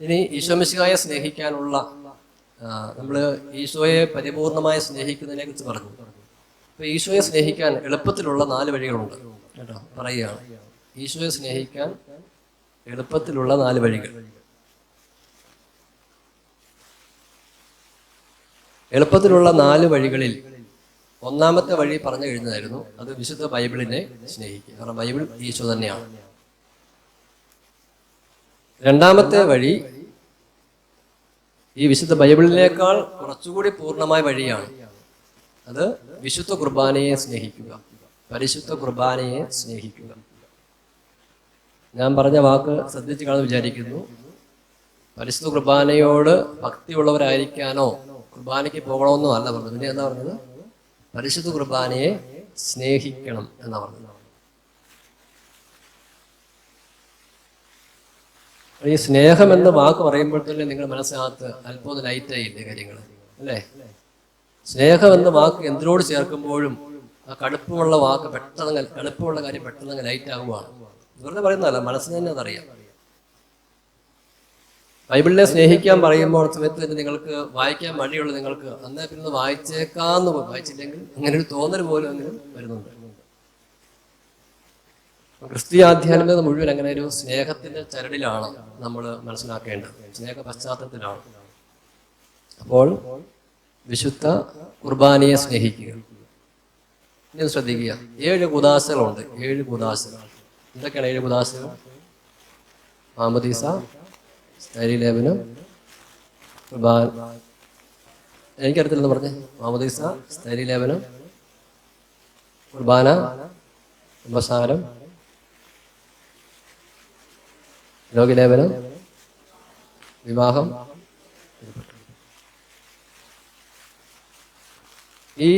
ഇനി ഈശോമിശിഹായെ സ്നേഹിക്കാനുള്ള നമ്മൾ ഈശോയെ പരിപൂർണമായി സ്നേഹിക്കുന്നതിനെ കുറിച്ച് പറഞ്ഞു. അപ്പൊ ഈശോയെ സ്നേഹിക്കാൻ എളുപ്പത്തിലുള്ള നാല് വഴികളുണ്ട് കേട്ടോ പറയുകയാണ്. ഈശോയെ സ്നേഹിക്കാൻ എളുപ്പത്തിലുള്ള നാല് വഴികൾ. എളുപ്പത്തിലുള്ള നാല് വഴികളിൽ ഒന്നാമത്തെ വഴി പറഞ്ഞു കഴിഞ്ഞതായിരുന്നു അത് വിശുദ്ധ ബൈബിളിനെ സ്നേഹിക്കുക. കാരണം ബൈബിൾ ഈശോ തന്നെയാണ്. രണ്ടാമത്തെ വഴി ഈ വിശുദ്ധ ബൈബിളിനേക്കാൾ കുറച്ചുകൂടി പൂർണമായ വഴിയാണ്. അത് വിശുദ്ധ കുർബാനയെ സ്നേഹിക്കുക. പരിശുദ്ധ കുർബാനയെ സ്നേഹിക്കുക. ഞാൻ പറഞ്ഞ വാക്ക് ശ്രദ്ധിച്ചു കാണാൻ വിചാരിക്കുന്നു. പരിശുദ്ധ കുർബാനയോട് ഭക്തിയുള്ളവരായിരിക്കാനോ കുർബാനയ്ക്ക് പോകണമെന്നോ അല്ല പറഞ്ഞത്. പിന്നെ എന്താ പറഞ്ഞത്? പരിശുദ്ധ കുർബാനയെ സ്നേഹിക്കണം എന്നാ പറഞ്ഞത്. ഈ സ്നേഹം എന്ന വാക്ക് പറയുമ്പോൾ തന്നെ നിങ്ങളുടെ മനസ്സിനകത്ത് അല്പം ലൈറ്റ് ആയില്ലേ കാര്യങ്ങൾ അല്ലേ? സ്നേഹം എന്ന വാക്ക് എന്തിനോട് ചേർക്കുമ്പോഴും ആ കടുപ്പമുള്ള വാക്ക് പെട്ടെന്ന് കടുപ്പമുള്ള കാര്യം പെട്ടെന്ന് ലൈറ്റ് ആകുവാണ് വെറുതെ പറയുന്നതല്ല മനസ്സിന് തന്നെ അതറിയാം. ബൈബിളിനെ സ്നേഹിക്കാൻ പറയുമ്പോൾ സമയത്ത് തന്നെ നിങ്ങൾക്ക് വായിക്കാൻ മടിയുള്ള നിങ്ങൾക്ക് അന്നേ പിന്നെ വായിച്ചേക്കാന്ന് വായിച്ചില്ലെങ്കിൽ അങ്ങനെ ഒരു തോന്നൽ പോലും അങ്ങനെ വരുന്നുണ്ട്. ക്രിസ്തീയ മുഴുവൻ അങ്ങനെ ഒരു സ്നേഹത്തിന്റെ ചരടിലാണ് നമ്മൾ മനസ്സിലാക്കേണ്ടത്. സ്നേഹ പശ്ചാത്തലത്തിലാണ്. അപ്പോൾ വിശുദ്ധ കുർബാനയെ സ്നേഹിക്കുക. ഇനി ശ്രദ്ധിക്കുക. ഏഴ് കുദാശകളുണ്ട് ഏഴ് കുദാശകൾ എന്തൊക്കെയാണ് ഏഴ് കുദാശകൾ മാമദീസ സ്ഥൈര്യലേപനം കുർബാൻ എനിക്കറിയത്തില്ലെന്ന് പറഞ്ഞേ. മാമദീസ സ്ഥൈര്യലേപനം കുർബാന കുംഭസാരം രോഗലേപനം വിവാഹം. ഈ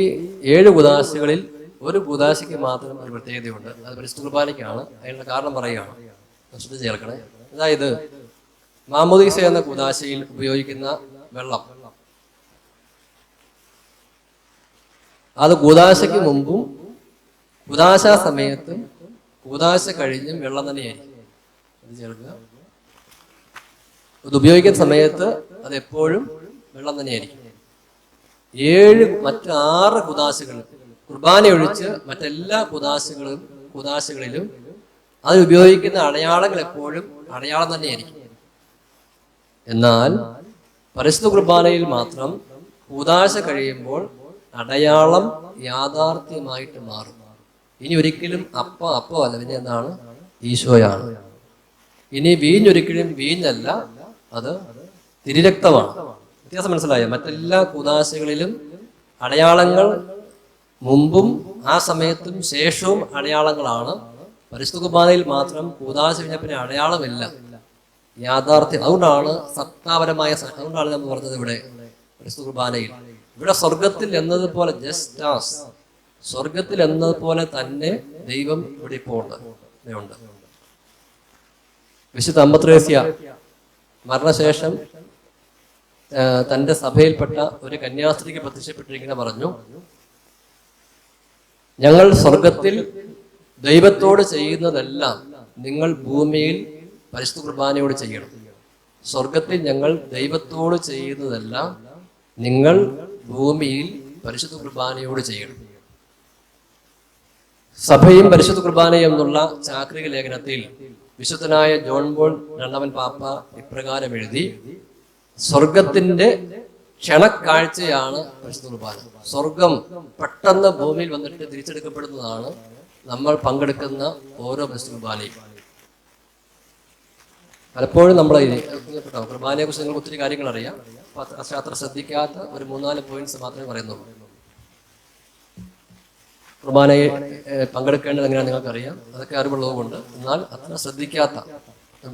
ഏഴ് ഉദാസികളിൽ ഒരു ഉദാസിക്ക് മാത്രം ഒരു പ്രത്യേകതയുണ്ട്. അത് പരിശുദ്ധ അതിനുള്ള കാരണം പറയുകയാണ്. ശ്രദ്ധിച്ച് ചേർക്കണേ. അതായത് മാമോദീസ എന്ന കുദാശയിൽ ഉപയോഗിക്കുന്ന വെള്ളം. അത് കുദാശയ്ക്ക് മുമ്പും കുദാശ സമയത്തും കുദാശ കഴിഞ്ഞും വെള്ളം തന്നെയായിരിക്കും. ചേർക്കുക. ഇത് ഉപയോഗിക്കുന്ന സമയത്ത് അത് എപ്പോഴും വെള്ളം തന്നെയായിരിക്കും. ഏഴ് മറ്റാറ് കുദാശകൾ കുർബാന ഒഴിച്ച് മറ്റെല്ലാ കുദാശകളും കുദാശകളിലും അത് ഉപയോഗിക്കുന്ന അടയാളങ്ങൾ എപ്പോഴും അടയാളം തന്നെയായിരിക്കും. എന്നാൽ പരിശുദ്ധ കുർബാനയിൽ മാത്രം കുദാശ കഴിയുമ്പോൾ അടയാളം യാഥാർത്ഥ്യമായിട്ട് മാറും. ഇനി ഒരിക്കലും അപ്പ അപ്പോ അല്ല പിന്നെ എന്താണ്? ഈശോയാണ്. ഇനി വീഞ്ഞൊരിക്കലും വീഞ്ഞല്ല അത് തിരിരക്തമാണ്. വ്യത്യാസം മനസ്സിലായോ? മറ്റെല്ലാ കുദാശകളിലും അടയാളങ്ങൾ മുമ്പും ആ സമയത്തും ശേഷവും അടയാളങ്ങളാണ്. പരിശുദ്ധ കുർബാനയിൽ മാത്രം കൂതാശ പിന്നെ അടയാളമില്ല. യാഥാർത്ഥ്യം. അതുകൊണ്ടാണ് സത്താപരമായ അതുകൊണ്ടാണ് നമ്മൾ പറഞ്ഞത് ഇവിടെ പരിശുദ്ധ കുർബാനയിൽ ഇവിടെ സ്വർഗത്തിൽ എന്നതുപോലെ ജസ്റ്റ് ആസ് സ്വർഗത്തിൽ എന്നതുപോലെ തന്നെ ദൈവം ഇവിടെ ഇപ്പോൾ ഉണ്ട്. വിശുദ്ധ അമ്പത്രേസ്യ മരണശേഷം തന്റെ സഭയിൽപ്പെട്ട ഒരു കന്യാസ്ത്രീക്ക് പ്രത്യക്ഷപ്പെട്ടിരിക്കുന്ന പറഞ്ഞു ഞങ്ങൾ സ്വർഗത്തിൽ ദൈവത്തോട് ചെയ്യുന്നതെല്ലാം നിങ്ങൾ ഭൂമിയിൽ പരിശുദ്ധ കുർബാനയോട് ചെയ്യണം. സ്വർഗത്തിൽ ഞങ്ങൾ ദൈവത്തോട് ചെയ്യുന്നതെല്ലാം നിങ്ങൾ ഭൂമിയിൽ പരിശുദ്ധ കുർബാനയോട് ചെയ്യണം. സഭയും പരിശുദ്ധ കുർബാനയും എന്നുള്ള ചാക്രിക ലേഖനത്തിൽ വിശുദ്ധനായ ജോൺ ബോൾ രണ്ടാമൻ പാപ്പ ഇപ്രകാരം എഴുതി സ്വർഗത്തിന്റെ ക്ഷണക്കാഴ്ചയാണ് പരിശുദ്ധ കുർബാന സ്വർഗം പെട്ടെന്ന് ഭൂമിയിൽ വന്നിട്ട് തിരിച്ചെടുക്കപ്പെടുന്നതാണ് നമ്മൾ പങ്കെടുക്കുന്ന ഓരോ പരിശുദ്ധ കുർബാനയും പലപ്പോഴും നമ്മൾ കുർബാനയെ കുറിച്ച് നിങ്ങൾക്ക് ഒത്തിരി കാര്യങ്ങൾ അറിയാം അത്ര ശ്രദ്ധിക്കാത്ത ഒരു മൂന്നാൽ പോയിന്റ്സ് മാത്രമേ പറയുന്നുള്ളൂ. കുർബാനയെ പങ്കെടുക്കേണ്ടത് നിങ്ങൾക്ക് നിങ്ങൾക്കറിയാം. അതൊക്കെ അറിവുള്ളതുകൊണ്ട് എന്നാൽ അത്ര ശ്രദ്ധിക്കാത്ത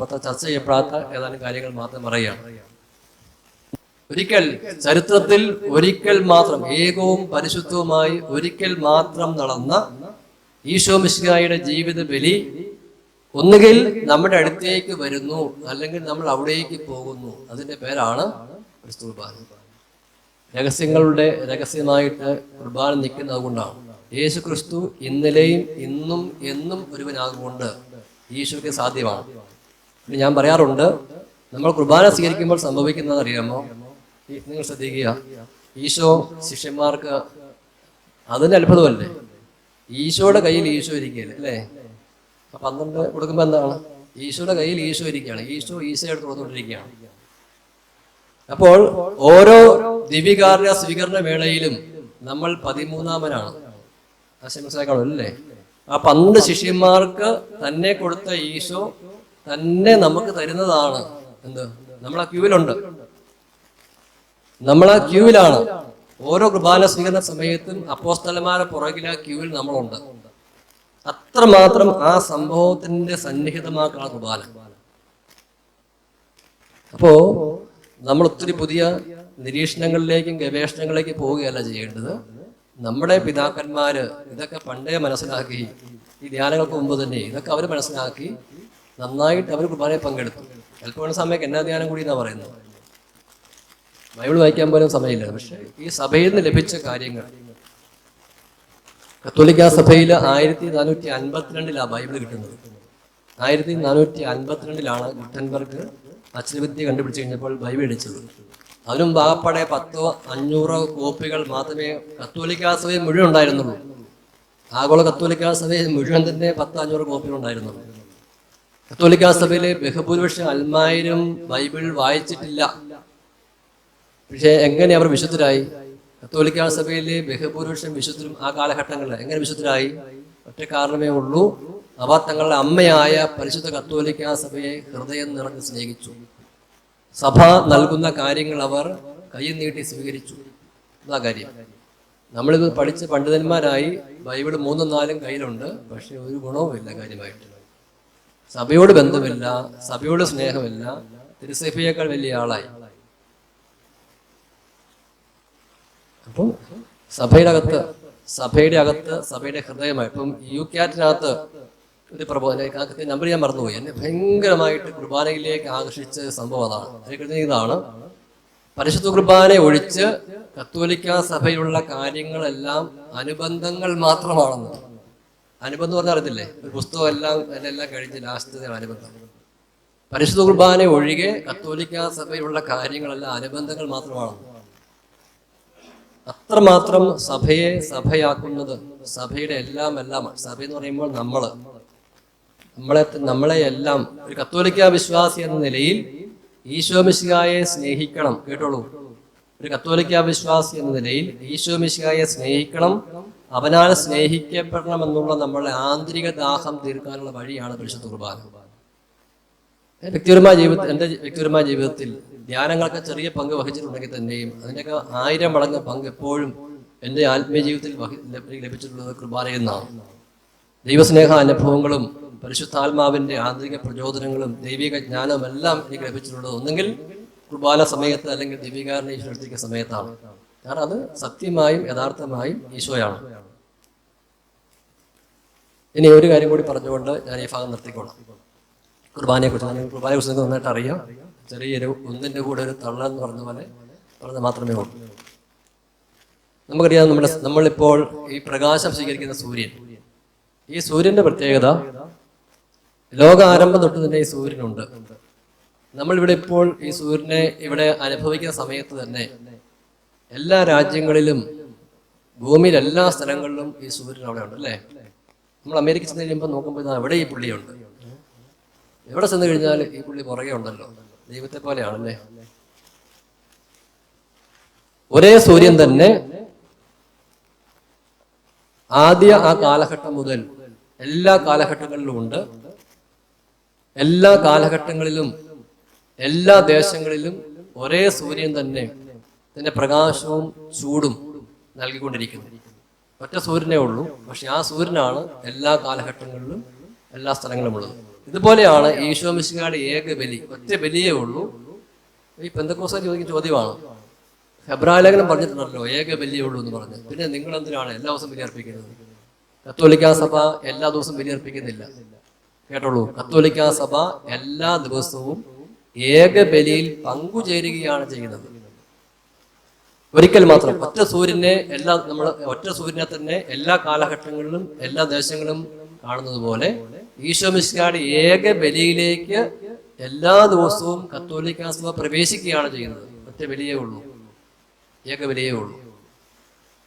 അത്ര ചർച്ച ചെയ്യപ്പെടാത്ത ഏതാനും കാര്യങ്ങൾ മാത്രം പറയുകയാണ്. ഒരിക്കൽ ചരിത്രത്തിൽ ഒരിക്കൽ മാത്രം ഏകവും പരിശുദ്ധവുമായി ഒരിക്കൽ മാത്രം നടന്ന ഈശോ മിശിഹായുടെ ജീവിത ബലി ഒന്നുകിൽ നമ്മുടെ അടുത്തേക്ക് വരുന്നു അല്ലെങ്കിൽ നമ്മൾ അവിടേക്ക് പോകുന്നു. അതിന്റെ പേരാണ് ക്രിസ്തു കുർബാന രഹസ്യങ്ങളുടെ രഹസ്യമായിട്ട് കുർബാന നിൽക്കുന്നത് കൊണ്ടാണ്. യേശു ക്രിസ്തു ഇന്നലെയും ഇന്നും എന്നും ഒരുവനാകുകൊണ്ട് ഈശോയ്ക്ക് സാധ്യമാണ്. ഞാൻ പറയാറുണ്ട് നമ്മൾ കുർബാന സ്വീകരിക്കുമ്പോൾ സംഭവിക്കുന്നത് അറിയാമോ? നിങ്ങൾ ശ്രദ്ധിക്കുക. ഈശോ ശിഷ്യന്മാർക്ക് അതിന് അത്ഭുതമല്ലേ? ഈശോയുടെ കയ്യിൽ ഈശോ ഇരിക്കുകയല്ലേ അല്ലേ? പന്ത്രണ്ട് കൊടുക്കുമ്പോൾ എന്താണ്? ഈശോയുടെ കയ്യിൽ ഈശോ ഇരിക്കുകയാണ്. ഈശോ ഈശോയുടെ തുറന്നുകൊണ്ടിരിക്കുകയാണ് അപ്പോൾ ഓരോ ദിവികാരുടെ സ്വീകരണ വേളയിലും നമ്മൾ പതിമൂന്നാമനാണ്. മനസ്സിലാക്കണം അല്ലേ ആ പന്ത്രണ്ട് ശിഷ്യന്മാർക്ക് തന്നെ കൊടുത്ത ഈശോ തന്നെ നമുക്ക് തരുന്നതാണ്. എന്ത്? നമ്മൾ ആ ക്യൂവിലുണ്ട്. നമ്മൾ ആ ക്യൂവിലാണ്. ഓരോ കുർബാന സ്വീകരണ സമയത്തും അപ്പോസ്തലന്മാരെ ആ ക്യൂവിൽ നമ്മളുണ്ട്. അത്രമാത്രം ആ സംഭവത്തിന്റെ സന്നിഹിതമാക്കാണ് കുർബാന. അപ്പോ നമ്മൾ ഒത്തിരി പുതിയ നിരീക്ഷണങ്ങളിലേക്കും ഗവേഷണങ്ങളിലേക്കും പോവുകയല്ല ചെയ്യേണ്ടത്. നമ്മുടെ പിതാക്കന്മാര് ഇതൊക്കെ പണ്ടേ മനസ്സിലാക്കി ഈ ധ്യാനങ്ങൾക്ക് മുമ്പ് തന്നെ ഇതൊക്കെ അവർ മനസ്സിലാക്കി നന്നായിട്ട് അവർ കുർബാനയിൽ പങ്കെടുത്തു. ചിലപ്പോൾ സമയത്ത് എന്നാ ധ്യാനം കൂടി എന്നാ പറയുന്നത്? ബൈബിൾ വായിക്കാൻ പോലും സമയമില്ല. പക്ഷെ ഈ സഭയിൽ നിന്ന് ലഭിച്ച കാര്യങ്ങൾ. കത്തോലിക്ക സഭയിൽ ആയിരത്തി നാനൂറ്റി അൻപത്തിരണ്ടിലാണ് ബൈബിൾ കിട്ടുന്നത്. ആയിരത്തി നാനൂറ്റി അൻപത്തിരണ്ടിലാണ് ഗുട്ടൻബർഗ് അച്ഛനവിദ്യ കണ്ടുപിടിച്ച് കഴിഞ്ഞപ്പോൾ ബൈബിൾ അടിച്ചത് അതിനും ബാപ്പടെ പത്തോ അഞ്ഞൂറോ കോപ്പികൾ മാത്രമേ കത്തോലിക്കാ സഭയിൽ മുഴുവൻ ഉണ്ടായിരുന്നുള്ളൂ. ആഗോള കത്തോലിക്കാ സഭയിൽ മുഴുവൻ തന്നെ പത്തോ അഞ്ഞൂറ് കോപ്പികൾ ഉണ്ടായിരുന്നുള്ളൂ കത്തോലിക്കാ സഭയിലെ ബഹുഭൂരിപക്ഷം അൽമായിരും ബൈബിൾ വായിച്ചിട്ടില്ല. പക്ഷേ എങ്ങനെ അവർ വിശുദ്ധരായി? കത്തോലിക്കാ സഭയിലെ ബഹുഭൂരിപക്ഷം വിശുദ്ധരും ആ കാലഘട്ടങ്ങളിൽ എങ്ങനെ വിശുദ്ധരായി? ഒറ്റ കാരണമേ ഉള്ളൂ. അവർ തങ്ങളുടെ അമ്മയായ പരിശുദ്ധ കത്തോലിക്കാ സഭയെ ഹൃദയം നിറഞ്ഞ് സ്നേഹിച്ചു. സഭ നൽകുന്ന കാര്യങ്ങൾ അവർ കൈ നീട്ടി സ്വീകരിച്ചു. എന്നാ കാര്യം. നമ്മളിത് പഠിച്ച പണ്ഡിതന്മാരായി ബൈബിൾ മൂന്നും നാലും കയ്യിലുണ്ട് പക്ഷെ ഒരു ഗുണവുമില്ല കാര്യമായിട്ട്. സഭയോട് ബന്ധമില്ല സഭയോട് സ്നേഹമില്ല തിരുസഭയേക്കാൾ വലിയ ആളായി. അപ്പം സഭയുടെ അകത്ത് സഭയുടെ അകത്ത് സഭയുടെ ഹൃദയമായി. ഇപ്പം യു ക്യാറ്റിനകത്ത് ഒരു പ്രബോധന നമ്പർ ഞാൻ മറന്നുപോയി. എന്നെ ഭയങ്കരമായിട്ട് കുർബാനയിലേക്ക് ആകർഷിച്ച സംഭവം അതാണ്. അതിൽ ഇതാണ്. പരിശുദ്ധ കുർബാന ഒഴിച്ച് കത്തോലിക്ക സഭയിലുള്ള കാര്യങ്ങളെല്ലാം അനുബന്ധങ്ങൾ മാത്രമാണെന്ന്. അനുബന്ധം പറഞ്ഞാൽ അറിയത്തില്ലേ? ഒരു പുസ്തകം എല്ലാം എല്ലാം കഴിഞ്ഞ് ലാസ്റ്റ് അനുബന്ധം. പരിശുദ്ധ കുർബാന ഒഴികെ കത്തോലിക്ക സഭയിലുള്ള കാര്യങ്ങളെല്ലാം അനുബന്ധങ്ങൾ മാത്രമാണെന്ന്. അത്രമാത്രം സഭയെ സഭയാക്കുന്നത് സഭയുടെ എല്ലാം എല്ലാം സഭ എന്ന് പറയുമ്പോൾ നമ്മൾ. നമ്മളെ നമ്മളെ എല്ലാം ഒരു കത്തോലിക്ക വിശ്വാസി എന്ന നിലയിൽ ഈശോ മിശിഹായെ സ്നേഹിക്കണം. കേട്ടോളൂ. ഒരു കത്തോലിക്ക വിശ്വാസി എന്ന നിലയിൽ ഈശോ മിശിഹായെ സ്നേഹിക്കണം. അവനാൽ സ്നേഹിക്കപ്പെടണം എന്നുള്ള നമ്മളുടെ ആന്തരിക ദാഹം തീർക്കാനുള്ള വഴിയാണ് പരിശുദ്ധ കുർബാന. വ്യക്തിപരമായ ജീവിതത്തിൽ എന്റെ വ്യക്തിപരമായ ജീവിതത്തിൽ ധ്യാനങ്ങളൊക്കെ ചെറിയ പങ്ക് വഹിച്ചിട്ടുണ്ടെങ്കിൽ തന്നെയും അതിന്റെയൊക്കെ ആയിരം മടങ്ങ് പങ്ക് എപ്പോഴും എന്റെ ആത്മീയ ജീവിതത്തിൽ ലഭിച്ചിട്ടുള്ളത് കുർബാനയിൽ നിന്നാണ്. ദൈവസ്നേഹ അനുഭവങ്ങളും പരിശുദ്ധാത്മാവിന്റെ ആന്തരിക പ്രചോദനങ്ങളും ദൈവിക ജ്ഞാനവും എല്ലാം എനിക്ക് ലഭിച്ചിട്ടുള്ളത് ഒന്നെങ്കിൽ കുർബാന സമയത്ത് അല്ലെങ്കിൽ ദൈവികാരനെ ഈശ്വരത്തിക്ക സമയത്താണ്. കാരണം അത് സത്യമായും യഥാർത്ഥമായും ഈശോയാണ്. ഇനി ഒരു കാര്യം കൂടി പറഞ്ഞുകൊണ്ട് ഞാൻ ഈ ഭാഗം നിർത്തിക്കോളാം. കുർബാനയെ കുറിച്ച് കുർബാനയെ കുറിച്ച് നിങ്ങൾക്ക് നന്നായിട്ട് അറിയാം. ചെറിയൊരു ഒന്നിന്റെ കൂടെ ഒരു തള്ള എന്ന് പറഞ്ഞ പോലെ പറഞ്ഞ മാത്രമേ ഉള്ളൂ. നമുക്കറിയാം നമ്മുടെ നമ്മളിപ്പോൾ ഈ പ്രകാശം സ്വീകരിക്കുന്ന സൂര്യൻ. ഈ സൂര്യന്റെ പ്രത്യേകത ലോക ആരംഭം തൊട്ട് തന്നെ ഈ സൂര്യനുണ്ട്. നമ്മൾ ഇവിടെ ഇപ്പോൾ ഈ സൂര്യനെ ഇവിടെ അനുഭവിക്കുന്ന സമയത്ത് തന്നെ എല്ലാ രാജ്യങ്ങളിലും ഭൂമിയിൽ എല്ലാ സ്ഥലങ്ങളിലും ഈ സൂര്യൻ അവിടെ ഉണ്ട് അല്ലേ? നമ്മൾ അമേരിക്ക ചെന്ന് കഴിയുമ്പോൾ നോക്കുമ്പോൾ അവിടെ ഈ പുള്ളിയുണ്ട്. എവിടെ ചെന്ന് കഴിഞ്ഞാൽ ഈ പുള്ളി പുറകെ ഉണ്ടല്ലോ. ദൈവത്തെ പോലെയാണല്ലേ? ഒരേ സൂര്യൻ തന്നെ ആദ്യ ആ കാലഘട്ടം മുതൽ എല്ലാ കാലഘട്ടങ്ങളിലും ഉണ്ട്. എല്ലാ കാലഘട്ടങ്ങളിലും എല്ലാ ദേശങ്ങളിലും ഒരേ സൂര്യൻ തന്നെ തന്റെ പ്രകാശവും ചൂടും നൽകിക്കൊണ്ടിരിക്കുന്നു. ഒറ്റ സൂര്യനേ ഉള്ളൂ. പക്ഷെ ആ സൂര്യനാണ് എല്ലാ കാലഘട്ടങ്ങളിലും എല്ലാ സ്ഥലങ്ങളിലും ഉള്ളത് ഇതുപോലെയാണ് ഈശോ മിശിഹായുടെ ഏക ബലി. ഒറ്റ ബലിയേ ഉള്ളൂ. ഈ പെന്തക്കോസ ചോദിക്കുന്ന ചോദ്യമാണ് ഹെബ്രാലേഖനം പറഞ്ഞിട്ടുണ്ടല്ലോ ഏക ബലിയേ ഉള്ളൂ എന്ന് പറഞ്ഞു. പിന്നെ നിങ്ങൾ എന്തിനാണ് എല്ലാ ദിവസവും ബലി അർപ്പിക്കുന്നത്? കത്തോലിക്കാ സഭ എല്ലാ ദിവസവും ബലി അർപ്പിക്കുന്നില്ല. കേട്ടോളൂ. കത്തോലിക്ക സഭ എല്ലാ ദിവസവും ഏക ബലിയിൽ പങ്കുചേരുകയാണ് ചെയ്യുന്നത്. ഒരിക്കൽ മാത്രം ഒറ്റ സൂര്യനെ എല്ലാ നമ്മൾ ഒറ്റ സൂര്യനെ തന്നെ എല്ലാ കാലഘട്ടങ്ങളിലും എല്ലാ ദേശങ്ങളിലും കാണുന്നത് പോലെ ഈശോ മിശിഹായുടെ ഏക ബലിയിലേക്ക് എല്ലാ ദിവസവും കത്തോലിക്ക സഭ പ്രവേശിക്കുകയാണ് ചെയ്യുന്നത്. ഒറ്റ ബലിയേ ഉള്ളൂ. ഏക ബലിയേ ഉള്ളൂ.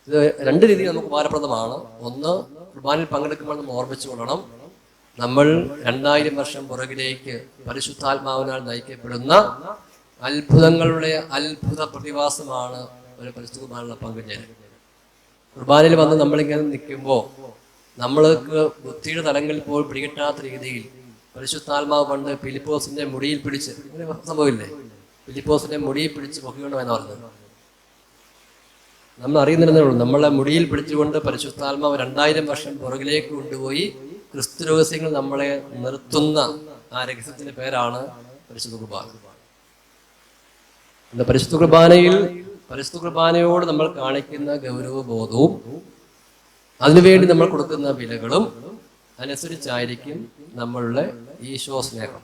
ഇത് രണ്ട് രീതിയിൽ നമുക്ക് ഉപകാരപ്രദമാണ്. ഒന്ന് കുർബാനയിൽ പങ്കെടുക്കുമ്പോൾ നമ്മൾ ഓർമ്മിച്ചു കൊള്ളണം. നമ്മൾ രണ്ടായിരം വർഷം പുറകിലേക്ക് പരിശുദ്ധാത്മാവിനാൽ നയിക്കപ്പെടുന്ന അത്ഭുതങ്ങളുടെ അത്ഭുത പ്രതിഭാസമാണ് ഒരു പരിശുദ്ധമാനുള്ള പങ്കുചേരൽ. കുർബാനയിൽ വന്ന് നമ്മളിങ്ങനെ നിൽക്കുമ്പോൾ നമ്മൾക്ക് ബുദ്ധിയുടെ തലങ്ങളിൽ പോലും പിടികിട്ടാത്ത രീതിയിൽ പരിശുദ്ധാത്മാവ് പണ്ട് ഫിലിപ്പോസിന്റെ മുടിയിൽ പിടിച്ച് ഇങ്ങനെ സംഭവമില്ലേ ഫിലിപ്പോസിന്റെ മുടിയിൽ പിടിച്ച് പൊക്കിക്കൊണ്ട് എന്ന് പറഞ്ഞത്. നമ്മൾ അറിയുന്നില്ലെന്നേ ഉള്ളൂ നമ്മളെ മുടിയിൽ പിടിച്ചുകൊണ്ട് പരിശുദ്ധാത്മാവ് രണ്ടായിരം വർഷം പുറകിലേക്ക് കൊണ്ടുപോയി ക്രിസ്തു രഹസ്യങ്ങൾ നമ്മളെ നിർത്തുന്ന ആ രഹസ്യത്തിന്റെ പേരാണ് പരിശുദ്ധ കുർബാന. എന്താ പരിശുദ്ധ കുർബാനയിൽ പരിശുദ്ധ കുർബാനയോട് നമ്മൾ കാണിക്കുന്ന ഗൗരവബോധവും അതിനുവേണ്ടി നമ്മൾ കൊടുക്കുന്ന വിലകളും അനുസരിച്ചായിരിക്കും നമ്മളുടെ ഈശോ സ്നേഹം.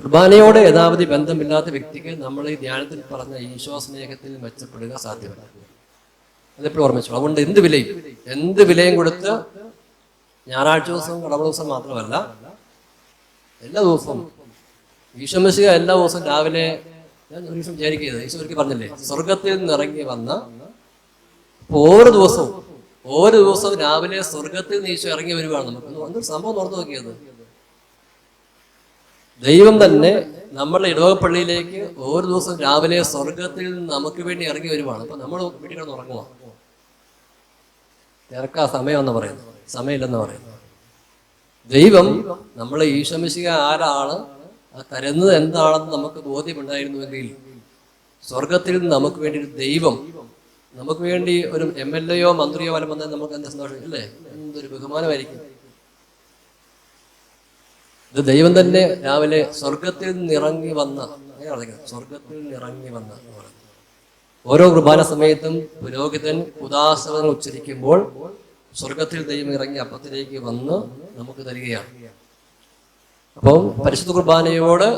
കുർബാനയോട് യഥാവധി ബന്ധമില്ലാത്ത വ്യക്തിക്ക് നമ്മൾ ഈ ധ്യാനത്തിൽ പറഞ്ഞ ഈശോ സ്നേഹത്തിൽ മെച്ചപ്പെടുക സാധ്യമല്ല. അതെപ്പോഴും ഓർമ്മിച്ചു അതുകൊണ്ട് എന്ത് വിലയും എന്ത് വിലയും കൊടുത്ത് ഞായറാഴ്ച ദിവസവും കടമ ദിവസം മാത്രമല്ല എല്ലാ ദിവസവും ഈശ്വമിശിക എല്ലാ ദിവസവും രാവിലെ ഞാൻ ഒരു ദിവസം വിചാരിക്കുന്നത് ഈശ്വരക്ക് പറഞ്ഞില്ലേ സ്വർഗത്തിൽ നിന്ന് ഇറങ്ങി വന്ന ഓരോ ദിവസവും ഓരോ ദിവസവും രാവിലെ സ്വർഗത്തിൽ നിന്ന് ഈശോ ഇറങ്ങി വരുവാണ് നമുക്ക്. സംഭവം ഓർത്തു നോക്കിയത്. ദൈവം തന്നെ നമ്മുടെ ഇടവപ്പള്ളിയിലേക്ക് ഓരോ ദിവസം രാവിലെ സ്വർഗത്തിൽ നമുക്ക് വേണ്ടി ഇറങ്ങി വരുവാണ്. അപ്പൊ നമ്മൾ വീട്ടിൽ ഉറങ്ങുക തിരക്കാ സമയം എന്ന് പറയുന്നത്. സമയമില്ലെന്ന് പറയുന്നത് ദൈവം നമ്മളെ ഈശമിശിക ആരാണ്? തരുന്നത് എന്താണെന്ന് നമുക്ക് ബോധ്യമുണ്ടായിരുന്നുവെങ്കിൽ സ്വർഗത്തിൽ നിന്ന് നമുക്ക് വേണ്ടി ഒരു ദൈവം നമുക്ക് വേണ്ടി ഒരു എം എൽ എയോ മന്ത്രിയോ വരെ വന്നാൽ നമുക്ക് എന്താ സന്തോഷം? അല്ലേ? എന്തൊരു ബഹുമാനമായിരിക്കും. ഇത് ദൈവം തന്നെ രാവിലെ സ്വർഗത്തിൽ നിന്ന് ഇറങ്ങി വന്ന അങ്ങനെയാണ്. സ്വർഗത്തിൽ നിന്ന് ഇറങ്ങി വന്ന ഓരോ കുർബാന സമയത്തും പുരോഹിതൻ ഉദാസനങ്ങൾ ഉച്ചരിക്കുമ്പോൾ സ്വർഗത്തിൽ ദൈവം ഇറങ്ങി അപ്പത്തിലേക്ക് വന്ന് നമുക്ക് തരികയാണ്. അപ്പം പരിശുദ്ധ കുർബാനയോട്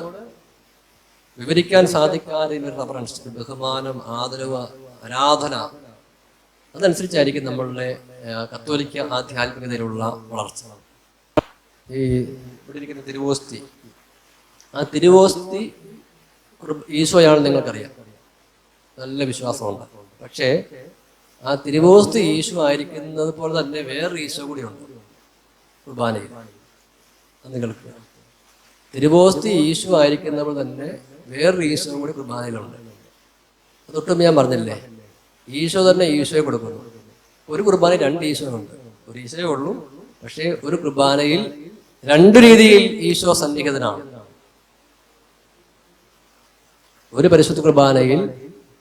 വിവരിക്കാൻ സാധിക്കാതെ ഒരു റഫറൻസ് ബഹുമാനം ആദരവ് ആരാധന അതനുസരിച്ചായിരിക്കും നമ്മളുടെ കത്തോലിക്ക ആധ്യാത്മികതയിലുള്ള വളർച്ച. ഈ ഇവിടെ ഇരിക്കുന്ന തിരുവോസ്തി. ആ തിരുവോസ്തി ഈശോയാണ് നിങ്ങൾക്കറിയാം. നല്ല വിശ്വാസമുണ്ട്. പക്ഷേ ആ തിരുവോസ്തു ഈശോ ആയിരിക്കുന്നത് പോലെ തന്നെ വേറൊരു ഈശോ കൂടിയുണ്ട്. കുർബാനയിൽ. നിങ്ങൾക്ക് തിരുവോസ്തി ഈശോ പോലെ തന്നെ വേറൊരു ഈശോ കൂടി കുർബാനയിലുണ്ട്. അതൊട്ടും ഞാൻ പറഞ്ഞില്ലേ? ഈശോ തന്നെ ഈശോയെ കൊടുക്കുന്നു. ഒരു കുർബാനയിൽ രണ്ട് ഈശോ ഉണ്ട് ഒരു ഈശോയേ ഉള്ളൂ. പക്ഷേ ഒരു കുർബാനയിൽ രണ്ടു രീതിയിൽ ഈശോ സന്നിഹിതനാണ്. ഒരു പരിശുദ്ധ കുർബാനയിൽ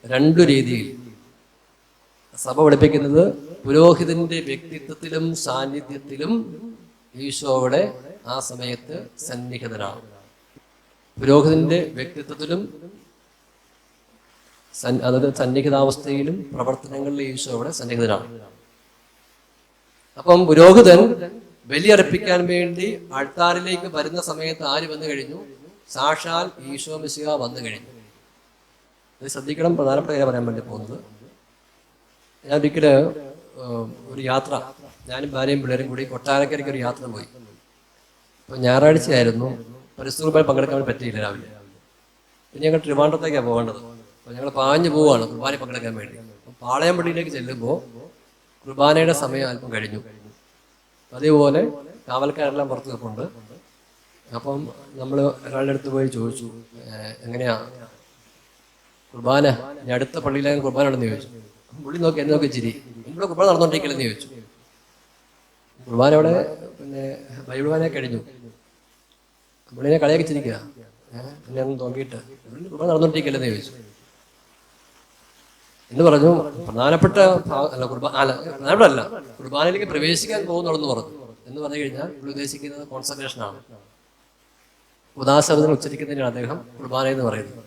രണ്ടു രീതിയിൽ സഭ പഠിപ്പിക്കുന്നത് പുരോഹിതന്റെ വ്യക്തിത്വത്തിലും സാന്നിധ്യത്തിലും ഈശോയുടെ ആ സമയത്ത് സന്നിഹിതനാണ് പുരോഹിതന്റെ വ്യക്തിത്വത്തിലും അതായത് സന്നിഹിതാവസ്ഥയിലും പ്രവർത്തനങ്ങളിലും ഈശോ അവിടെ സന്നിഹിതനാണ് അപ്പം പുരോഹിതൻ ബലിയർപ്പിക്കാൻ വേണ്ടി അൾത്താരിലേക്ക് വരുന്ന സമയത്ത് ആര് വന്നു കഴിഞ്ഞു? സാക്ഷാൽ ഈശോ മിശിക വന്നു കഴിഞ്ഞു. ഇത് ശ്രദ്ധിക്കണം പ്രധാനപ്പെട്ട പറയാൻ വേണ്ടി പോകുന്നത്. ഞാൻ ഒരിക്കൽ ഒരു യാത്ര. ഞാനും ഭാര്യയും പിള്ളേരും കൂടി കൊട്ടാരക്കരയ്ക്ക് ഒരു യാത്ര പോയി. അപ്പൊ ഞായറാഴ്ചയായിരുന്നു. പരിസ്ഥിതി പങ്കെടുക്കാൻ വേണ്ടി പറ്റിയില്ല രാവിലെ. പിന്നെ ഞങ്ങൾ ട്രിവാൻഡ്രത്തേക്കാണ് പോകേണ്ടത്. അപ്പൊ ഞങ്ങൾ പാഞ്ഞു പോവാണ് കുർബാന പങ്കെടുക്കാൻ വേണ്ടി. പാളയംപള്ളിയിലേക്ക് ചെല്ലുമ്പോൾ കുർബാനയുടെ സമയം അല്പം കഴിഞ്ഞു. അതേപോലെ കാവൽക്കാരെല്ലാം പുറത്തു നിൽപ്പുണ്ട്. അപ്പം നമ്മൾ ഒരാളുടെ അടുത്ത് പോയി ചോദിച്ചു എങ്ങനെയാ? കുർബാന അടുത്ത പള്ളിയിലേക്ക് കുർബാന ഉണ്ടെന്ന് ചോദിച്ചു. പുള്ളി നോക്കി എന്നെ നോക്കി ചിരി. ഇവിടെ കുർബാന നടന്നുകൊണ്ടിരിക്കില്ലെന്ന് ചോദിച്ചു. കുർബാന അവിടെ പിന്നെ ബൈബിൾവാനെ കഴിഞ്ഞു. പുള്ളിനെ കളിയാക്കി ചിരിക്കുക. എന്നെ ഒന്ന് നോക്കിയിട്ട് കുർബാന നടന്നുകൊണ്ടിരിക്കില്ലെന്ന് ചോദിച്ചു. എന്ന് പറഞ്ഞു പ്രധാനപ്പെട്ട അല്ല കുർബാന അല്ല പ്രധാനപ്പെട്ട അല്ല കുർബാനയിലേക്ക് പ്രവേശിക്കാൻ പോകുന്നുള്ളെന്ന് പറഞ്ഞു. എന്ന് പറഞ്ഞു കഴിഞ്ഞാൽ പുള്ളി ഉദ്ദേശിക്കുന്നത് കോൺസെൻട്രേഷൻ ആണ്. ഉദാസനത്തിന് ഉച്ചരിക്കുന്നതിനാണ് അദ്ദേഹം കുർബാന എന്ന് പറയുന്നത്.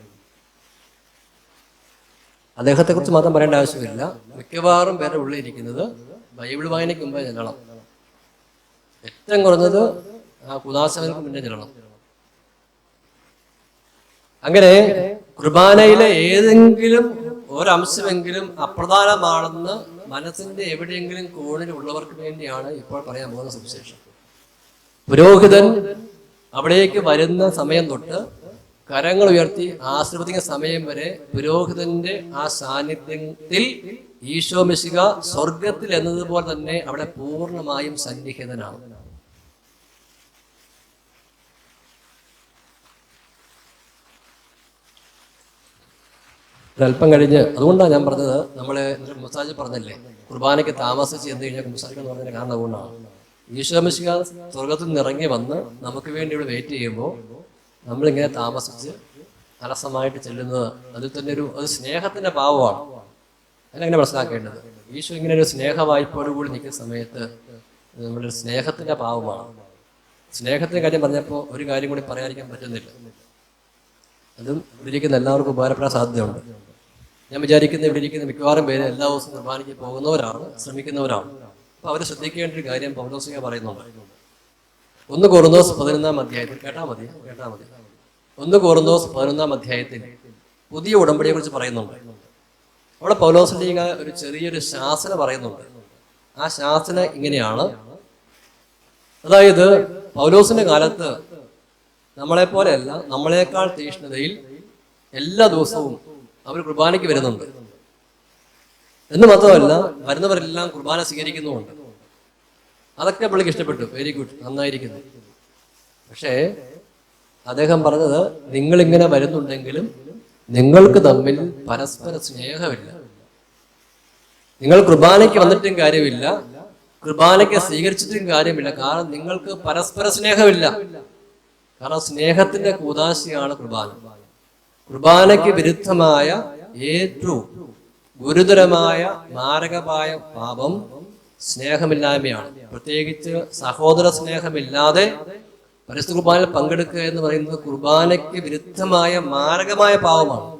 അദ്ദേഹത്തെ കുറിച്ച് മാത്രം പറയേണ്ട ആവശ്യമില്ല. മിക്കവാറും പേരുടെ ഉള്ളിരിക്കുന്നത് ബൈബിൾ വായനയ്ക്ക് മുമ്പേ ചെല്ലണം ഏറ്റവും കുറഞ്ഞത് ആ കുദാസവനക്ക് മുന്നേ ചെല്ലണം അങ്ങനെ കുർബാനയിലെ ഏതെങ്കിലും ഒരംശമെങ്കിലും അപ്രധാനമാണെന്ന് മനസ്സിന്റെ എവിടെയെങ്കിലും കോണിൽ ഉള്ളവർക്ക് വേണ്ടിയാണ് ഇപ്പോൾ പറയാൻ പോകുന്ന സുവിശേഷം. പുരോഹിതൻ അവിടേക്ക് വരുന്ന സമയം തൊട്ട് കരങ്ങൾ ഉയർത്തി ആശ്രവദിക്കുന്ന സമയം വരെ പുരോഹിതന്റെ ആ സാന്നിധ്യത്തിൽ ഈശോ മിശിക സ്വർഗത്തിൽ എന്നതുപോലെ തന്നെ അവിടെ പൂർണമായും സന്നിഹിതനാണ് ഒരല്പം കഴിഞ്ഞ് അതുകൊണ്ടാണ് ഞാൻ പറഞ്ഞത് നമ്മളെ മുസാജ് പറഞ്ഞല്ലേ കുർബാനയ്ക്ക് താമസിച്ച് ചെന്ന് കഴിഞ്ഞാൽ മുസാജിക്ക് പറഞ്ഞതിന് കാരണം അതുകൊണ്ടാണ്. ഈശോ മിശിക സ്വർഗത്തിൽ നിന്ന് ഇറങ്ങി വന്ന് നമുക്ക് വേണ്ടി ഇവിടെ വെയിറ്റ് ചെയ്യുമ്പോൾ നമ്മളിങ്ങനെ താമസിച്ച് തടസ്സമായിട്ട് ചെല്ലുന്നത് അതിൽ തന്നെ ഒരു അത് സ്നേഹത്തിന്റെ ഭാവമാണ്. അതിനെങ്ങനെ മനസ്സിലാക്കേണ്ടത്? ഈശോ ഇങ്ങനെ ഒരു സ്നേഹ വായ്പോടുകൂടി നിൽക്കുന്ന സമയത്ത് നമ്മുടെ സ്നേഹത്തിന്റെ ഭാവമാണ്. സ്നേഹത്തിന്റെ കാര്യം പറഞ്ഞപ്പോൾ ഒരു കാര്യം കൂടി പറയാതിരിക്കാൻ പറ്റുന്നില്ല. അതും ഇവിടെ ഇരിക്കുന്ന എല്ലാവർക്കും ഉപകാരപ്പെടാൻ സാധ്യതയുണ്ട്. ഞാൻ വിചാരിക്കുന്ന ഇവിടെ ഇരിക്കുന്ന മിക്കവാറും പേര് എല്ലാ ദിവസവും കുർബാനയ്ക്ക് പോകുന്നവരാണ് ശ്രമിക്കുന്നവരാണ്. അപ്പൊ അവർ ശ്രദ്ധിക്കേണ്ട ഒരു കാര്യം പൗലോസിക പറയുന്നുണ്ട്. ഒന്ന് കോറുന്നോസ് പതിനൊന്നാം അധ്യായത്തിൽ കേട്ടാ മതി കേട്ടാ മതി. ഒന്ന് കോർന്നോസ് പതിനൊന്നാം അധ്യായത്തിൽ പുതിയ ഉടമ്പടിയെ കുറിച്ച് പറയുന്നുണ്ട്. അവിടെ പൗലോസിന്റെ ഒരു ചെറിയൊരു ശാസന പറയുന്നുണ്ട്. ആ ശാസന ഇങ്ങനെയാണ്. അതായത് പൗലോസിന്റെ കാലത്ത് നമ്മളെ പോലെയല്ല നമ്മളെക്കാൾ തീഷ്ണതയിൽ എല്ലാ ദിവസവും അവർ കുർബാനയ്ക്ക് വരുന്നുണ്ട്. എന്ന് മാത്രമല്ല വരുന്നവരെല്ലാം കുർബാന സ്വീകരിക്കുന്നുമുണ്ട്. അതൊക്കെ പുള്ളിക്ക് ഇഷ്ടപ്പെട്ടു. വെരി ഗുഡ് നന്നായിരിക്കുന്നു. പക്ഷേ അദ്ദേഹം പറഞ്ഞത് നിങ്ങളിങ്ങനെ വരുന്നുണ്ടെങ്കിലും നിങ്ങൾക്ക് തമ്മിൽ പരസ്പര സ്നേഹമില്ല. നിങ്ങൾ കുർബാനയ്ക്ക് വന്നിട്ടും കാര്യമില്ല. കുർബാനയ്ക്ക് സ്വീകരിച്ചിട്ടും കാര്യമില്ല. കാരണം നിങ്ങൾക്ക് പരസ്പര സ്നേഹമില്ല. കാരണം സ്നേഹത്തിന്റെ കൂതാശിയാണ് കുർബാന. കുർബാനയ്ക്ക് വിരുദ്ധമായ ഏറ്റവും ഗുരുതരമായ മാരകമായ പാപം സ്നേഹമില്ലായ്മയാണ്. പ്രത്യേകിച്ച് സഹോദര സ്നേഹമില്ലാതെ പരിശുദ്ധ കുർബാനയിൽ പങ്കെടുക്കുക എന്ന് പറയുന്നത് കുർബാനയ്ക്ക് വിരുദ്ധമായ മാരകമായ പാവമാണ്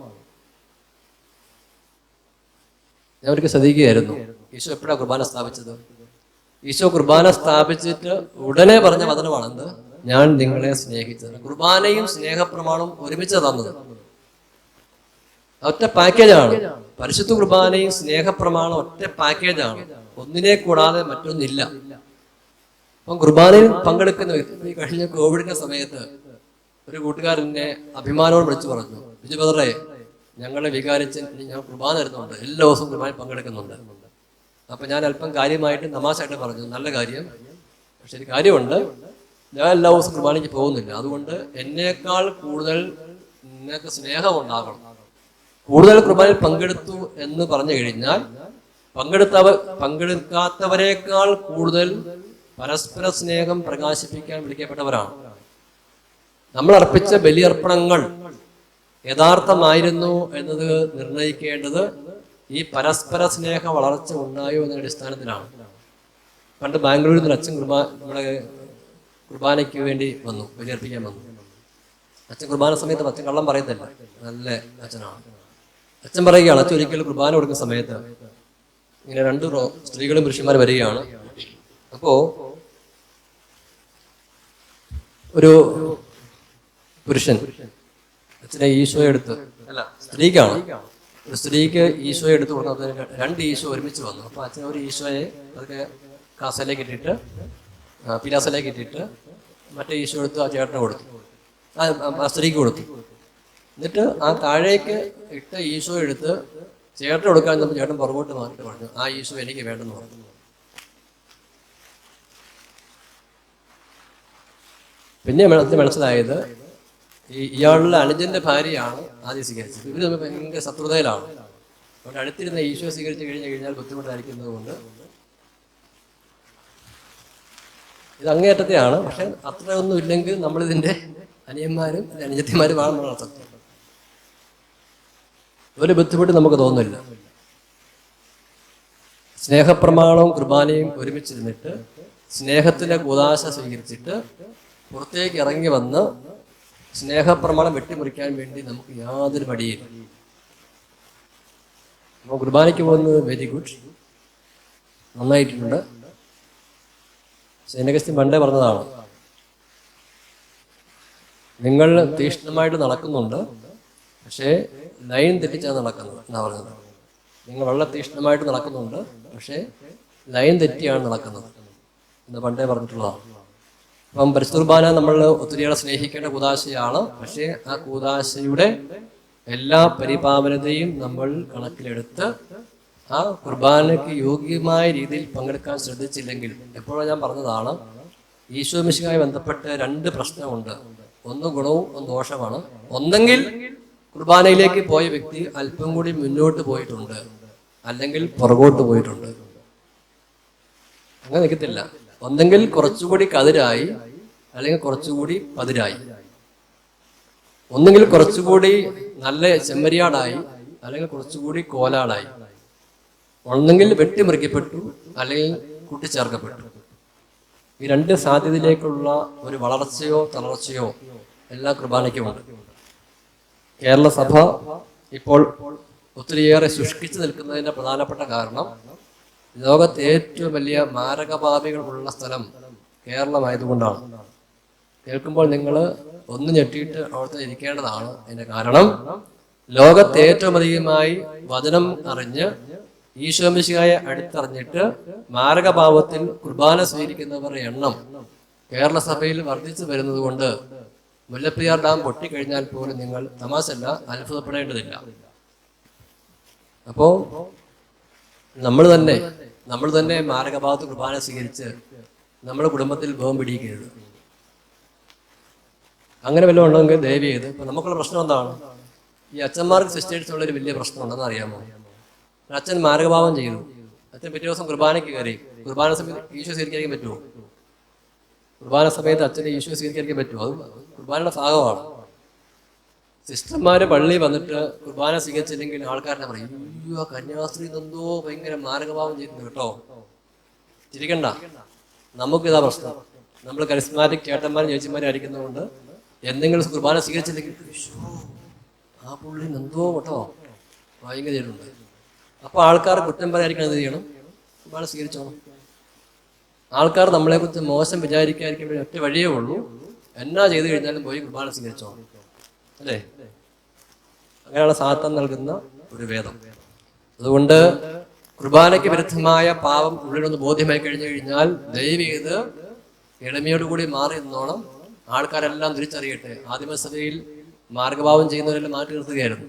ഞാൻ ഒരിക്കൽ ശ്രദ്ധിക്കുകയായിരുന്നു. ഈശോ എപ്പോഴാണ് കുർബാന സ്ഥാപിച്ചത്? ഈശോ കുർബാന സ്ഥാപിച്ചിട്ട് ഉടനെ പറഞ്ഞ വചനമാണെന്ത്? ഞാൻ നിങ്ങളെ സ്നേഹിച്ചത് കുർബാനയും സ്നേഹപ്രമാണവും ഒരുമിച്ച് തന്നത്. ഒറ്റ പാക്കേജാണ്. പരിശുദ്ധ കുർബാനയും സ്നേഹപ്രമാണം ഒറ്റ പാക്കേജാണ്. ഒന്നിനെ കൂടാതെ മറ്റൊന്നില്ല. അപ്പം കുർബാനയിൽ പങ്കെടുക്കുന്ന വ്യക്തി കഴിഞ്ഞ കോവിഡിന്റെ സമയത്ത് ഒരു കൂട്ടുകാരനെ അഭിമാനോട് വിളിച്ചു പറഞ്ഞു. ബിജു ബദറേ ഞങ്ങളെ വികാരിച്ച് ഞാൻ കുർബാന വരുന്നുണ്ട്. എല്ലാ ദിവസവും കുർബാനയിൽ പങ്കെടുക്കുന്നുണ്ട്. അപ്പൊ ഞാൻ അല്പം കാര്യമായിട്ട് നമാശായിട്ട് പറഞ്ഞു. നല്ല കാര്യം. പക്ഷെ ഒരു കാര്യമുണ്ട്. ഞാൻ എല്ലാ ദിവസവും കുർബാനയ്ക്ക് പോകുന്നില്ല. അതുകൊണ്ട് എന്നേക്കാൾ കൂടുതൽ നിനക്ക് സ്നേഹം ഉണ്ടാകണം. കൂടുതൽ കുർബാനയിൽ പങ്കെടുത്തു എന്ന് പറഞ്ഞു കഴിഞ്ഞാൽ പങ്കെടുത്തവ പങ്കെടുക്കാത്തവരെക്കാൾ കൂടുതൽ പരസ്പര സ്നേഹം പ്രകാശിപ്പിക്കാൻ വിളിക്കപ്പെട്ടവരാണ്. നമ്മൾ അർപ്പിച്ച ബലിയർപ്പണങ്ങൾ യഥാർത്ഥമായിരുന്നു എന്നത് നിർണയിക്കേണ്ടത് ഈ പരസ്പര സ്നേഹ വളർച്ച ഉണ്ടായോ എന്ന അടിസ്ഥാനത്തിലാണ്. പണ്ട് ബാംഗ്ലൂരിൽ നിന്ന് അച്ഛൻ കുർബാന നമ്മുടെ കുർബാനയ്ക്ക് വേണ്ടി വന്നു ബലിയർപ്പിക്കാൻ വന്നു. അച്ഛൻ കുർബാന സമയത്ത് അച്ഛൻ കള്ളം പറയത്തില്ല. നല്ല അച്ഛനാണ്. അച്ഛൻ പറയുകയാണ് അച്ഛൻ ഒരിക്കൽ കുർബാന കൊടുക്കുന്ന സമയത്ത് ഇങ്ങനെ രണ്ട് സ്ത്രീകളും പുരുഷന്മാരും വരികയാണ്. അപ്പോ ഒരു പുരുഷൻ. അച്ഛനെ ഈശോ എടുത്ത് അല്ല. സ്ത്രീക്കാണ്. ഒരു സ്ത്രീക്ക് ഈശോയെ എടുത്തു കൊടുത്ത രണ്ട് ഈശോ ഒരുമിച്ച് വന്നു. അപ്പൊ അച്ഛൻ ഒരു ഈശോയെ അതൊക്കെ കാസയിലേക്ക് ഇട്ടിട്ട് പിലാസയിലേക്ക് ഇട്ടിട്ട് മറ്റേ ഈശോ എടുത്ത് ആ ചേട്ടന് കൊടുത്തു. ആ സ്ത്രീക്ക് കൊടുത്തു. എന്നിട്ട് ആ താഴേക്ക് ഇട്ട ഈശോ എടുത്ത് ചേട്ടൻ കൊടുക്കാൻ ചേട്ടൻ പുറകോട്ട് മാറിയിട്ട് പറഞ്ഞു ആ ഈശോ എനിക്ക് വേണ്ടെന്ന് പറഞ്ഞു. പിന്നെ മനസ്സിലായത് ഈ ഇയാളുടെ അനുജന്റെ ഭാര്യയാണ് ആദ്യം സ്വീകരിച്ചത്. ഇവർ ഭയങ്കര ശത്രുതയിലാണ്. അതുകൊണ്ട് അടുത്തിരുന്ന ഈശോ സ്വീകരിച്ചു കഴിഞ്ഞു കഴിഞ്ഞാൽ ബുദ്ധിമുട്ടായിരിക്കുന്നത് കൊണ്ട് ഇത് അങ്ങേയറ്റത്തെയാണ്. പക്ഷെ അത്രയൊന്നും ഇല്ലെങ്കിൽ നമ്മളിതിന്റെ അനിയന്മാരും അനുജത്തിമാരും ആണെന്നുള്ള സത്യം ഒരു ബുദ്ധിമുട്ട് നമുക്ക് തോന്നുന്നില്ല. സ്നേഹപ്രമാണവും കുർബാനയും ഒരുമിച്ചിരുന്നിട്ട് സ്നേഹത്തിന്റെ കൂതാശ സ്വീകരിച്ചിട്ട് പുറത്തേക്ക് ഇറങ്ങി വന്ന് സ്നേഹപ്രമാണം വെട്ടിമുറിക്കാൻ വേണ്ടി നമുക്ക് യാതൊരു മടിയില്ല. അപ്പോൾ കുർബാനയ്ക്ക് പോകുന്നത് വെരി ഗുഡ് നന്നായിട്ടുണ്ട്. സൈനഗസ്തി പണ്ടേ പറഞ്ഞതാണ്. നിങ്ങൾ തീഷ്ണമായിട്ട് നടക്കുന്നുണ്ട് പക്ഷേ ലൈൻ തെറ്റിച്ചാണ് നടക്കുന്നത് എന്നാ പറഞ്ഞത്. നിങ്ങൾ വളരെ തീഷ്ണമായിട്ട് നടക്കുന്നുണ്ട് പക്ഷേ ലൈൻ തെറ്റിയാണ് നടക്കുന്നത്. എന്ന് പണ്ടേ പറഞ്ഞിട്ടുള്ളതാണ്. അപ്പം പരിശുദ്ധുർബാന നമ്മൾ ഒത്തിരിയേറെ സ്നേഹിക്കേണ്ട കൂതാശയാണ്. പക്ഷേ ആ കൂതാശയുടെ എല്ലാ പരിപാവനതയും നമ്മൾ കണക്കിലെടുത്ത് ആ കുർബാനയ്ക്ക് യോഗ്യമായ രീതിയിൽ പങ്കെടുക്കാൻ ശ്രദ്ധിച്ചില്ലെങ്കിൽ എപ്പോഴും ഞാൻ പറഞ്ഞതാണ് ഈശോ മിശുമായി ബന്ധപ്പെട്ട് രണ്ട് പ്രശ്നമുണ്ട്. ഒന്ന് ഗുണവും ഒന്ന് ദോഷമാണ്. ഒന്നെങ്കിൽ കുർബാനയിലേക്ക് പോയ വ്യക്തി അല്പം കൂടി മുന്നോട്ട് പോയിട്ടുണ്ട്. അല്ലെങ്കിൽ പുറകോട്ട് പോയിട്ടുണ്ട്. അങ്ങനെ നിൽക്കത്തില്ല. ഒന്നെങ്കിൽ കുറച്ചുകൂടി കതിരായി അല്ലെങ്കിൽ കുറച്ചുകൂടി പതിരായി. ഒന്നെങ്കിൽ കുറച്ചുകൂടി നല്ല ചെമ്മരിയാടായി അല്ലെങ്കിൽ കുറച്ചുകൂടി കോലാടായി ഒന്നെങ്കിൽ വെട്ടിമുറിക്കപ്പെട്ടു അല്ലെങ്കിൽ കൂട്ടിച്ചേർക്കപ്പെട്ടു. ഈ രണ്ട് സാധ്യതയിലേക്കുള്ള ഒരു വളർച്ചയോ തളർച്ചയോ എല്ലാ കുർബാനയ്ക്കുമുണ്ട്. കേരള സഭ ഇപ്പോൾ ഒത്തിരിയേറെ ശുഷ്കിച്ചു നിൽക്കുന്നതിന്റെ പ്രധാനപ്പെട്ട കാരണം ലോകത്തെ ഏറ്റവും വലിയ മാരകപാപികൾ ഉള്ള സ്ഥലം കേരളമായതുകൊണ്ടാണ്. കേൾക്കുമ്പോൾ നിങ്ങൾ ഒന്ന് ഞെട്ടിയിട്ട് അവിടുത്തെ ഇരിക്കേണ്ടതാണ് അതിന്റെ കാരണം ലോകത്തെ ഏറ്റവും അധികമായി വചനം അറിഞ്ഞ് ഈശോമിശിഹായെ അടുത്തറിഞ്ഞിട്ട് മാരകഭാവത്തിൽ കുർബാന സ്വീകരിക്കുന്നവരുടെ എണ്ണം കേരള സഭയിൽ വർദ്ധിച്ചു വരുന്നത് കൊണ്ട് മുല്ലപ്പെരിയാർ ഡാം പൊട്ടിക്കഴിഞ്ഞാൽ പോലും നിങ്ങൾ തമാശല്ല അത്ഭുതപ്പെടേണ്ടതില്ല. അപ്പോ നമ്മൾ തന്നെ നമ്മൾ തന്നെ മാരകഭാഗത്ത് കുർബാന സ്വീകരിച്ച് നമ്മുടെ കുടുംബത്തിൽ ഭവം പിടിക്കരുത് അങ്ങനെ വല്ലതും ഉണ്ടെങ്കിൽ ദയവ് ചെയ്ത് ഇപ്പൊ നമുക്കുള്ള പ്രശ്നം എന്താണ്? ഈ അച്ഛന്മാർക്ക് സിസ്റ്റേഴ്സ് ഉള്ള ഒരു വലിയ പ്രശ്നം ഉണ്ടെന്ന് അറിയാമോ? അച്ഛൻ മാരകഭാവം ചെയ്തു. അച്ഛൻ പിറ്റേ ദിവസം കുർബാനയ്ക്ക് കയറി. കുർബാന സമയത്ത് ഈശോ സ്വീകരിക്കാൻ പറ്റുമോ? കുർബാന സമയത്ത് അച്ഛനെ ഈശോ സ്വീകരിക്കാൻ പറ്റുമോ? അത് കുർബാനയുടെ ഭാഗമാണ്. സിസ്റ്റർമാര് പള്ളി വന്നിട്ട് കുർബാന സ്വീകരിച്ചില്ലെങ്കിൽ ആൾക്കാരനെ പറയും അയ്യോ കന്യാസ്ത്രീ എന്തോ ഭയങ്കര മാരകഭാവം ചെയ്യുന്നു കേട്ടോ. ചിരിക്കണ്ട. നമുക്കിതാ പ്രശ്നം. നമ്മൾ കരിസ്മാറ്റിക് ചേട്ടന്മാരും ചേച്ചിമാരും അടിക്കുന്നതുകൊണ്ട് എന്തെങ്കിലും കുർബാന സ്വീകരിച്ചില്ലെങ്കിൽ "ശ്ശോ, ആ പുള്ളി എന്തോ കേട്ടോ ഭയങ്കര ചെയ്തിട്ടുണ്ട് അപ്പൊ ആൾക്കാർ കുറ്റം പറയാതിരിക്കാൻ എന്ത് ചെയ്യണം? കുർബാന സ്വീകരിച്ചോണം. ആൾക്കാർ നമ്മളെ കുറിച്ച് മോശം വിചാരിക്കാതിരിക്കാൻ ഒറ്റ വഴിയേ ഉള്ളൂ. എന്നാ ചെയ്തു കഴിഞ്ഞാലും പോയി കുർബാന സ്വീകരിച്ചോണം. അല്ലേ? അങ്ങനെയാണ് സാത്താൻ നൽകുന്ന ഒരു വേദം. അതുകൊണ്ട് കുർബാനയ്ക്ക് വിരുദ്ധമായ പാപം ഉള്ളിലൊന്ന് ബോധ്യമായി കഴിഞ്ഞു കഴിഞ്ഞാൽ ദൈവം ഇത് എളിമയോടുകൂടി മാറി നിന്നോണം. ആൾക്കാരെല്ലാം തിരിച്ചറിയട്ടെ. ആദിമസഭയിൽ മാർഗഭാവം ചെയ്യുന്നവരെല്ലാം മാറ്റി നിർത്തുകയായിരുന്നു.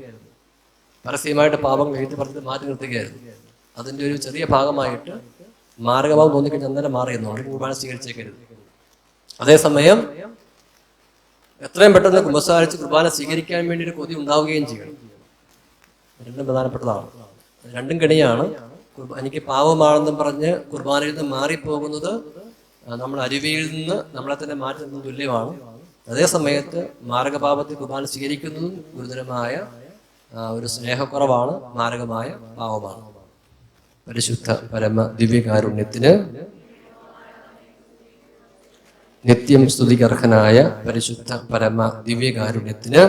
പരസ്യമായിട്ട് പാപം ഏറ്റു പറഞ്ഞിട്ട് മാറ്റി നിർത്തുകയായിരുന്നു. അതിന്റെ ഒരു ചെറിയ ഭാഗമായിട്ട് മാർഗഭാവം തോന്നിക്കഴിഞ്ഞാൽ അന്നേരം മാറി കുർബാന സ്വീകരിച്ചേക്കരുത്. അതേസമയം എത്രയും പെട്ടെന്ന് കുമ്പസാരിച്ച് കുർബാന സ്വീകരിക്കാൻ വേണ്ടി ഒരു കൊതി ഉണ്ടാവുകയും ചെയ്യണം. രണ്ടും പ്രധാനപ്പെട്ടതാണ്. രണ്ടും കെണിയാണ്. എനിക്ക് പാവമാണെന്നും പറഞ്ഞ് കുർബാനയിൽ നിന്ന് മാറിപ്പോകുന്നത് നമ്മൾ അരുവിയിൽ നിന്ന് നമ്മളെ തന്നെ മാറ്റുന്നതും തുല്യമാണ്. അതേ സമയത്ത് മാർഗപാപത്തിൽ കുർബാന സ്വീകരിക്കുന്നതും ഗുരുതരമായ ഒരു സ്നേഹക്കുറവാണ് മാരകമായ പാവമാണ്. പരിശുദ്ധ പരമ ദിവ്യകാരുണ്യത്തിന് നിത്യം സ്തുതികർഹനായ പരിശുദ്ധ പരമ ദിവ്യകാരുണ്യത്തിന്